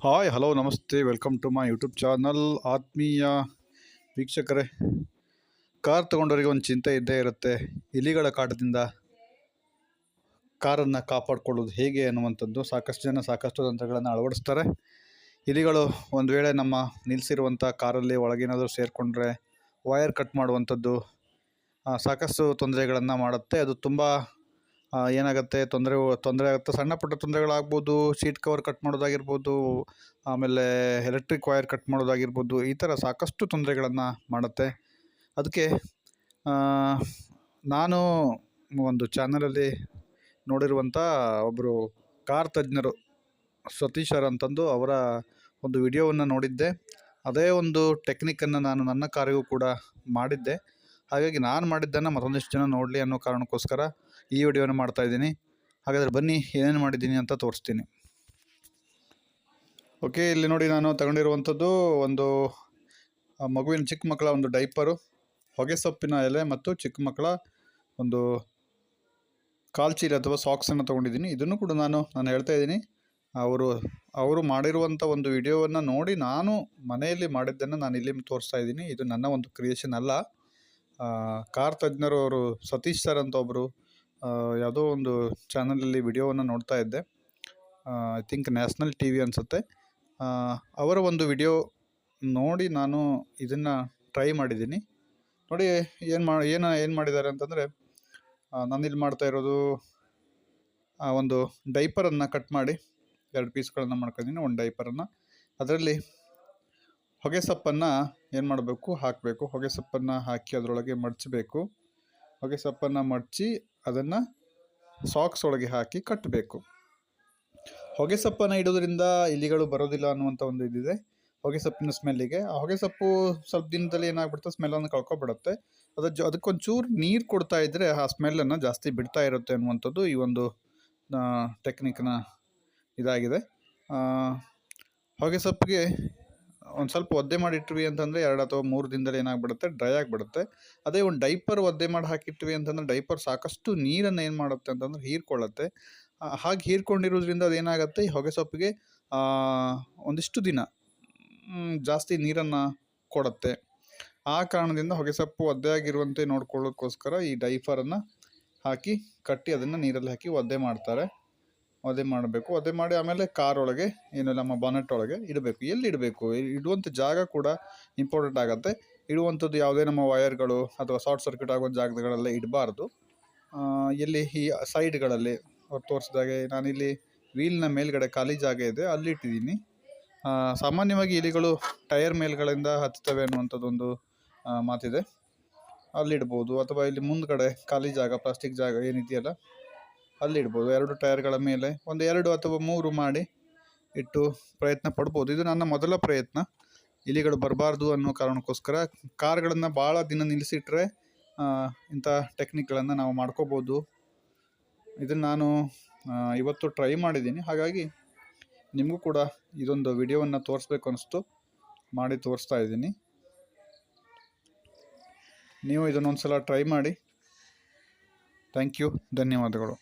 Hi hello ನಮಸ್ತೆ welcome to my YouTube channel ಆತ್ಮೀಯ ವೀಕ್ಷಕರೇ ಕಾರ್ ತಗೊಂಡವರಿಗೆ ಒಂದು ಚಿಂತೆ ಇದ್ದೇ ಇರುತ್ತೆ. ಇಲಿಗಳ ಕಾಟದಿಂದ ಕಾರನ್ನು ಕಾಪಾಡಿಕೊಳ್ಳೋದು ಹೇಗೆ ಅನ್ನುವಂಥದ್ದು ಸಾಕಷ್ಟು ಜನ ಸಾಕಷ್ಟು ತಂತ್ರಗಳನ್ನು ಅಳವಡಿಸ್ತಾರೆ. ಇಲಿಗಳು ಒಂದು ವೇಳೆ ನಮ್ಮ ನಿಲ್ಲಿಸಿರುವಂಥ ಕಾರಲ್ಲಿ ಒಳಗೇನಾದರೂ ಸೇರಿಕೊಂಡ್ರೆ ವಯರ್ ಕಟ್ ಮಾಡುವಂಥದ್ದು ಸಾಕಷ್ಟು ತೊಂದರೆಗಳನ್ನು ಮಾಡುತ್ತೆ. ಅದು ತುಂಬ ಏನಾಗುತ್ತೆ? ತೊಂದರೆ ತೊಂದರೆ ಆಗುತ್ತೆ. ಸಣ್ಣ ಪುಟ್ಟ ತೊಂದರೆಗಳಾಗ್ಬೋದು, ಸೀಟ್ ಕವರ್ ಕಟ್ ಮಾಡೋದಾಗಿರ್ಬೋದು, ಆಮೇಲೆ ಎಲೆಕ್ಟ್ರಿಕ್ ವೈರ್ ಕಟ್ ಮಾಡೋದಾಗಿರ್ಬೋದು, ಈ ಥರ ಸಾಕಷ್ಟು ತೊಂದರೆಗಳನ್ನು ಮಾಡುತ್ತೆ. ಅದಕ್ಕೆ ನಾನು ಒಂದು ಚಾನಲಲ್ಲಿ ನೋಡಿರುವಂಥ ಒಬ್ಬರು ಕಾರ್ ತಜ್ಞರು ಸತೀಶರ್ ಅಂತಂದು ಅವರ ಒಂದು ವಿಡಿಯೋವನ್ನು ನೋಡಿದ್ದೆ. ಅದೇ ಒಂದು ಟೆಕ್ನಿಕ್ಕನ್ನು ನಾನು ನನ್ನ ಕಾರಿಗೂ ಕೂಡ ಮಾಡಿದ್ದೆ. ಹಾಗಾಗಿ ನಾನು ಮಾಡಿದ್ದನ್ನು ಮತ್ತೊಂದಿಷ್ಟು ಜನ ನೋಡಲಿ ಅನ್ನೋ ಕಾರಣಕ್ಕೋಸ್ಕರ ಈ ವಿಡಿಯೋನ ಮಾಡ್ತಾ ಇದ್ದೀನಿ. ಹಾಗಾದರೆ ಬನ್ನಿ, ಏನೇನು ಮಾಡಿದ್ದೀನಿ ಅಂತ ತೋರಿಸ್ತೀನಿ. ಓಕೆ ಇಲ್ಲಿ ನೋಡಿ ನಾನು ತಗೊಂಡಿರುವಂಥದ್ದು ಒಂದು ಮಗುವಿನ ಚಿಕ್ಕ ಮಕ್ಕಳ ಒಂದು ಡೈಪರು ಹೊಗೆ ಸೊಪ್ಪಿನ ಎಲೆ ಮತ್ತು ಚಿಕ್ಕ ಮಕ್ಕಳ ಒಂದು ಕಾಲ್ಚೀಲ ಅಥವಾ ಸಾಕ್ಸನ್ನು ತೊಗೊಂಡಿದ್ದೀನಿ. ಇದನ್ನು ಕೂಡ ನಾನು ನಾನು ಹೇಳ್ತಾ ಇದ್ದೀನಿ. ಅವರು ಅವರು ಮಾಡಿರುವಂಥ ಒಂದು ವಿಡಿಯೋವನ್ನು ನೋಡಿ ನಾನು ಮನೆಯಲ್ಲಿ ಮಾಡಿದ್ದನ್ನು ನಾನು ಇಲ್ಲಿ ತೋರಿಸ್ತಾ ಇದ್ದೀನಿ. ಇದು ನನ್ನ ಒಂದು ಕ್ರಿಯೇಷನ್ ಅಲ್ಲ. ಕಾರ್ ತಜ್ಞರು ಅವರು ಸತೀಶ್ ಸರ್ ಅಂತ ಒಬ್ಬರು ಯಾವುದೋ ಒಂದು ಚಾನಲಲ್ಲಿ ವಿಡಿಯೋವನ್ನು ನೋಡ್ತಾ ಇದ್ದೆ. I think national T V ಅನಿಸುತ್ತೆ. ಅವರ ಒಂದು ವಿಡಿಯೋ ನೋಡಿ ನಾನು ಇದನ್ನು ಟ್ರೈ ಮಾಡಿದ್ದೀನಿ. ನೋಡಿ ಏನು ಮಾ, ಏನು ಏನು ಮಾಡಿದ್ದಾರೆ ಅಂತಂದರೆ ನಾನಿಲ್ಲಿ ಮಾಡ್ತಾ ಇರೋದು, ಆ, ಒಂದು ಡೈಪರನ್ನು ಕಟ್ ಮಾಡಿ, ಎರಡು ಪೀಸ್ಗಳನ್ನು ಮಾಡ್ಕೊಂಡಿದ್ದೀನಿ, ಒಂದು ಡೈಪರನ್ನು ಅದರಲ್ಲಿ ಹೊಗೆ ಸೊಪ್ಪನ್ನು ಏನು ಮಾಡಬೇಕು, ಹಾಕಬೇಕು. ಹೊಗೆ ಸೊಪ್ಪನ್ನು ಹಾಕಿ ಅದರೊಳಗೆ ಮಡಚಬೇಕು. ಹೊಗೆ ಸೊಪ್ಪನ್ನು ಮಡಚಿ ಅದನ್ನು ಸಾಕ್ಸ್ ಒಳಗೆ ಹಾಕಿ ಕಟ್ಟಬೇಕು ಹೊಗೆ ಸೊಪ್ಪನ್ನು ಇಡೋದ್ರಿಂದ ಇಲಿಗಳು ಬರೋದಿಲ್ಲ ಅನ್ನುವಂಥ ಒಂದು ಇದಿದೆ. ಹೊಗೆ ಸೊಪ್ಪಿನ ಸ್ಮೆಲ್ಲಿಗೆ ಆ ಹೊಗೆ ಸೊಪ್ಪು ಸ್ವಲ್ಪ ದಿನದಲ್ಲಿ ಏನಾಗ್ಬಿಡುತ್ತೆ ಸ್ಮೆಲ್ಲನ್ನು ಕಳ್ಕೊಬಿಡುತ್ತೆ. ಅದ್ರ ಜೊ, ಅದಕ್ಕೊಂಚೂರು ನೀರು ಕೊಡ್ತಾ ಇದ್ದರೆ ಆ ಸ್ಮೆಲ್ಲನ್ನು ಜಾಸ್ತಿ ಬಿಡ್ತಾ ಇರುತ್ತೆ ಅನ್ನುವಂಥದ್ದು ಈ ಒಂದು ಟೆಕ್ನಿಕ್ನ ಇದಾಗಿದೆ. ಹೊಗೆ ಸೊಪ್ಪಿಗೆ ಒಂದು ಸ್ವಲ್ಪ ಒದ್ದೆ ಮಾಡಿಟ್ವಿ ಅಂತಂದರೆ ಎರಡು ಅಥವಾ ಮೂರು ದಿನದಲ್ಲಿ ಏನಾಗ್ಬಿಡುತ್ತೆ? ಡ್ರೈ ಆಗಿಬಿಡುತ್ತೆ. ಅದೇ ಒಂದು ಡೈಪರ್ ಒದ್ದೆ ಮಾಡಿ ಹಾಕಿಟ್ವಿ ಅಂತಂದರೆ ಡೈಪರ್ ಸಾಕಷ್ಟು ನೀರನ್ನು ಏನು ಮಾಡುತ್ತೆ ಅಂತಂದ್ರೆ ಹೀರ್ಕೊಳ್ಳುತ್ತೆ. ಹಾಗೆ ಹೀರ್ಕೊಂಡಿರೋದ್ರಿಂದ ಅದೇನಾಗುತ್ತೆ? ಈ ಹೊಗೆ ಸೊಪ್ಪಿಗೆ ಒಂದಿಷ್ಟು ದಿನ ಜಾಸ್ತಿ ನೀರನ್ನು ಕೊಡುತ್ತೆ. ಆ ಕಾರಣದಿಂದ ಹೊಗೆ ಸೊಪ್ಪು ಒದ್ದೆ ಆಗಿರುವಂತೆ ನೋಡ್ಕೊಳ್ಳೋಕ್ಕೋಸ್ಕರ ಈ ಡೈಪರನ್ನು ಹಾಕಿ ಕಟ್ಟಿ ಅದನ್ನು ನೀರಲ್ಲಿ ಹಾಕಿ ಒದ್ದೆ ಮಾಡ್ತಾರೆ. ಒದ್ದೆ ಮಾಡಬೇಕು. ಅದೇ ಮಾಡಿ ಆಮೇಲೆ ಕಾರ್ ಒಳಗೆ ಏನು ನಮ್ಮ ಬಾನೆಟ್ ಒಳಗೆ ಇಡಬೇಕು. ಎಲ್ಲಿ ಇಡಬೇಕು? ಇಡುವಂಥ ಜಾಗ ಕೂಡ ಇಂಪಾರ್ಟೆಂಟ್ ಆಗುತ್ತೆ. ಇಡುವಂಥದ್ದು ಯಾವುದೇ ನಮ್ಮ ವಯರ್ಗಳು ಅಥವಾ ಶಾರ್ಟ್ ಸರ್ಕ್ಯೂಟ್ ಆಗುವಂಥ ಜಾಗಗಳಲ್ಲೇ ಇಡಬಾರ್ದು. ಎಲ್ಲಿ ಈ ಸೈಡ್ಗಳಲ್ಲಿ ಅವ್ರು ತೋರಿಸಿದಾಗೆ ನಾನಿಲ್ಲಿ ವೀಲ್ನ ಮೇಲ್ಗಡೆ ಖಾಲಿ ಜಾಗ ಇದೆ, ಅಲ್ಲಿ ಇಟ್ಟಿದ್ದೀನಿ. ಸಾಮಾನ್ಯವಾಗಿ ಇಲಿಗಳು ಟೈರ್ ಮೇಲ್ಗಳಿಂದ ಹತ್ತುತ್ತವೆ ಅನ್ನುವಂಥದ್ದೊಂದು ಮಾತಿದೆ. ಅಲ್ಲಿಡ್ಬೋದು ಅಥವಾ ಇಲ್ಲಿ ಮುಂದ್ಗಡೆ ಖಾಲಿ ಜಾಗ ಪ್ಲಾಸ್ಟಿಕ್ ಜಾಗ ಏನಿದೆಯಲ್ಲ ಅಲ್ಲಿಡ್ಬೋದು. ಎರಡು ಟೈರ್ಗಳ ಮೇಲೆ ಒಂದು ಎರಡು ಅಥವಾ ಮೂರು ಮಾಡಿ ಇಟ್ಟು ಪ್ರಯತ್ನ ಪಡ್ಬೋದು. ಇದು ನನ್ನ ಮೊದಲ ಪ್ರಯತ್ನ. ಇಲಿಗಳು ಬರಬಾರ್ದು ಅನ್ನೋ ಕಾರಣಕ್ಕೋಸ್ಕರ ಕಾರ್ಗಳನ್ನು ಭಾಳ ದಿನ ನಿಲ್ಲಿಸಿಟ್ರೆ ಇಂಥ ಟೆಕ್ನಿಕ್ಗಳನ್ನು ನಾವು ಮಾಡ್ಕೋಬೋದು. ಇದನ್ನು ನಾನು ಇವತ್ತು ಟ್ರೈ ಮಾಡಿದ್ದೀನಿ. ಹಾಗಾಗಿ ನಿಮಗೂ ಕೂಡ ಇದೊಂದು ವಿಡಿಯೋವನ್ನು ತೋರಿಸ್ಬೇಕು ಅನಿಸ್ತು. ಮಾಡಿ ತೋರಿಸ್ತಾ ಇದ್ದೀನಿ. ನೀವು ಇದನ್ನೊಂದು ಸಲ ಟ್ರೈ ಮಾಡಿ. Thank you. ಧನ್ಯವಾದಗಳು.